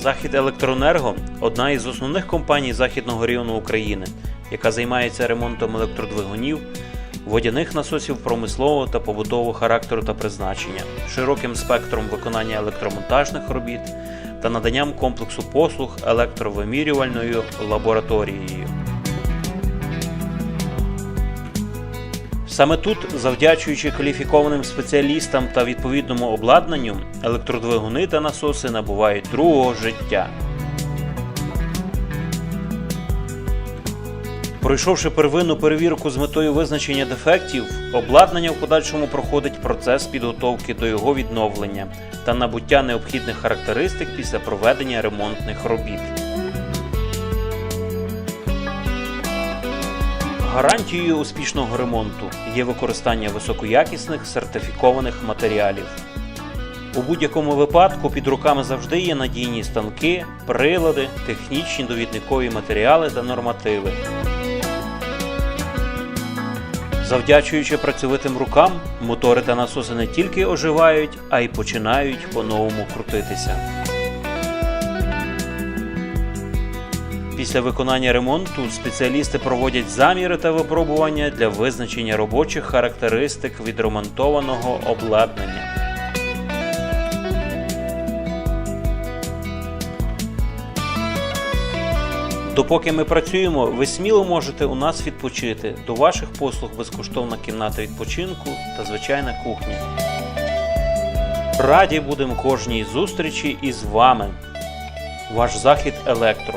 Захід Електроенерго одна із основних компаній Західного району України, яка займається ремонтом електродвигунів, водяних насосів промислового та побутового характеру та призначення, широким спектром виконання електромонтажних робіт та наданням комплексу послуг електровимірювальною лабораторією. Саме тут, завдячуючи кваліфікованим спеціалістам та відповідному обладнанню, електродвигуни та насоси набувають другого життя. Пройшовши первинну перевірку з метою визначення дефектів, обладнання в подальшому проходить процес підготовки до його відновлення та набуття необхідних характеристик після проведення ремонтних робіт. Гарантією успішного ремонту є використання високоякісних сертифікованих матеріалів. У будь-якому випадку під руками завжди є надійні станки, прилади, технічні довідникові матеріали та нормативи. Завдячуючи працьовитим рукам, мотори та насоси не тільки оживають, а й починають по-новому крутитися. Після виконання ремонту спеціалісти проводять заміри та випробування для визначення робочих характеристик відремонтованого обладнання. Допоки ми працюємо, ви сміло можете у нас відпочити. До ваших послуг безкоштовна кімната відпочинку та звичайна кухня. Раді будемо кожній зустрічі із вами. Ваш захід електро.